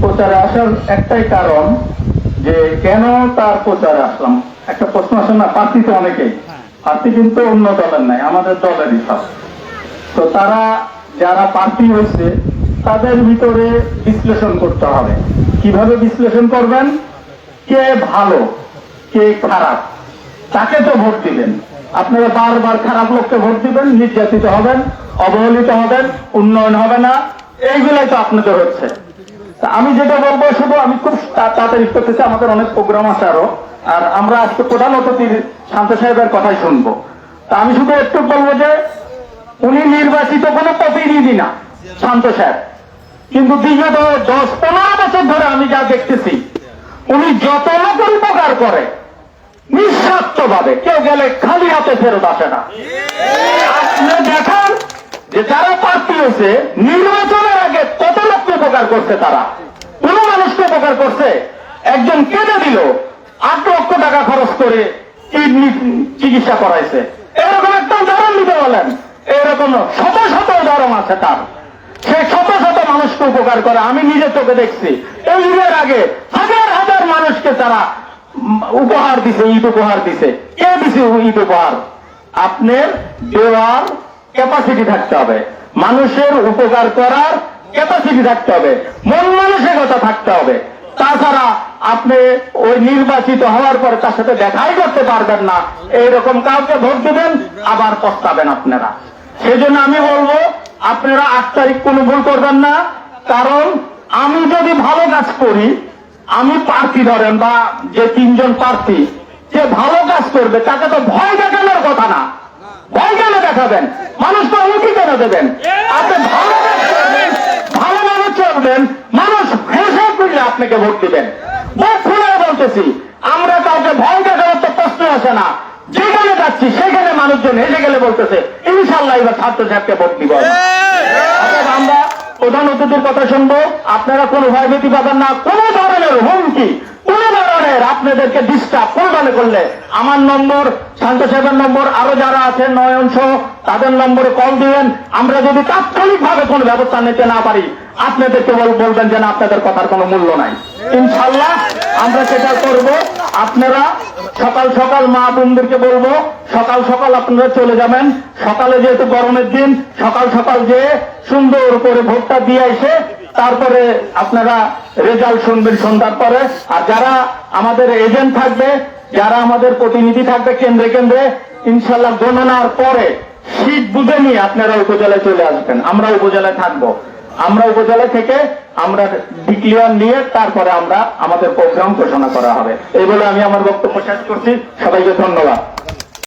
প্রচারে আসার একটাই কারণ যে কেন তার প্রচারে আসলাম? একটা প্রশ্ন আসে না প্রার্থী অনেকেই। প্রার্থী কিন্তু অন্য দলের নাই, আমাদের দলেরই সব। তো তারা যারা প্রার্থী হয়েছে, তাদের ভিতরে বিশ্লেষণ করতে হবে। কীভাবে বিশ্লেষণ করবেন? কে ভালো, কে খারাপ? তাকে তো ভোট দিবেন? আপনারা বারবার খারাপ লোককে ভোট দিবেন, নির্যাতিত হবেন, অবহেলিত হবেন, উন্নয়ন হবে না। এইগুলাই তো আপনাদের হচ্ছে। আমি যেটা বলব, শুধু আমি খুব তাড়াতাড়ি করতেছি, আমাদের অনেক প্রোগ্রাম আছে আরও। আর আমরা আজকে প্রধান অতিথি শান্ত সাহেবের কথাই শুনব। তা আমি শুধু একটু বলব যে, উনি নির্বাচিত কোনো প্রতিনিধি না, শান্ত সাহেব। কিন্তু বিগত দশ পনেরো বছর ধরে আমি যা দেখতেছি, উনি যত লোকের উপকার করে নিঃস্বার্থ ভাবে কেউ গেলে খালি হাতে ফেরত আসে না। আপনি দেখান যে যারা প্রার্থী হয়েছে নির্বাচনের আগে কত লোককে উপকার করছে তারা। কোন মানুষকে উপকার করছে। একজন কেঁদে দিল। আট লক্ষ টাকা খরচ করে কিডনি চিকিৎসা করাইছে। এরকম একটা উদাহরণ দিতে বলেন। এরকম শত শত উদাহরণ আছে তার। সে শত শত মানুষকে উপকার করে। আমি নিজে চোখে দেখছি। এই ঈদের আগে হাজার হাজার মানুষকে তারা উপহার দিছে, ঈদ উপহার দিছে। কে দিছে ঈদ উপহার? আপনার দেওয়ার ক্যাপাসিটি থাকতে হবে। মানুষের উপকার করার ক্যাপাসিটি থাকতে হবে, মন মানসিকতা থাকতে হবে। তাছাড়া আপনি ওই নির্বাচিত হওয়ার পরে তার সাথে দেখাই করতে পারবেন না। এইরকম কাউকে ভোট দেবেন, আবার পস্তাবেন আপনারা। সেই জন্য আমি বলব, আপনারা আট তারিখ কোনো ভুল করবেন না। কারণ আমি যদি ভালো কাজ করি, আমি প্রার্থী ধরেন বা যে তিনজন প্রার্থী, যে ভালো কাজ করবে, তাকে তো ভয় দেখানোর কথা না। ভয় কেন দেখাবেন? মানুষ তো উঠি কেন দেবেন? আপনি ভালো ভালোভাবে মানুষ হেসে করলে আপনাকে ভোট দিবেন। খুলে বলতেছি, আমরা কাউকে ভয় দেখানোর তো প্রশ্ন আসে না। যেখানে যাচ্ছি, সেখানে মানুষজন হেসে গেলে বলতেছে ইনশাল্লাহ এবার ছাত্র সাহেবকে ভোট দিব আমরা। প্রধান অতিথির কথা শুনব। আপনারা কোনো ভয়ভীতি পাবেন না। কোন ধরনের হুমকি, কোন ধরনের আপনাদেরকে ডিস্টার্ব কোন ধরনের করলে আমার নম্বর, শান্ত সাহেবের নম্বর, আরও যারা আছেন নয়ন সহ তাদের নম্বরে কল দিবেন। আমরা যদি তাৎক্ষণিক ভাবে কোনো ব্যবস্থা নিতে না পারি আপনাদেরকে বল- বলবেন যে না আপনাদের কথার কোনো মূল্য নাই। ইনশাল্লাহ আমরা সেটা করব। আপনারা সকাল সকাল মা বোনদেরকে বলব, সকাল সকাল আপনারা চলে যাবেন। সকালে যেহেতু গরমের দিন, সকাল সকাল যে সুন্দর করে ভোটটা দিয়ে এসে তারপরে আপনারা রেজাল্ট শুনবেন সন্ধ্যার পরে। আর যারা আমাদের এজেন্ট থাকবে, যারা আমাদের প্রতিনিধি থাকবে কেন্দ্রে কেন্দ্রে ইনশাল্লাহ গণনার পরে শীত বুঝে নিয়ে আপনারা উপজেলায় চলে আসবেন। আমরা উপজেলায় থাকব। আমরা উপজেলা থেকে আমরা ডিক্লিয়ার নিয়ে তারপরে আমরা আমাদের প্রোগ্রাম ঘোষণা করা হবে। এই বলে আমি আমার বক্তব্য শেষ করছি। সবাইকে ধন্যবাদ।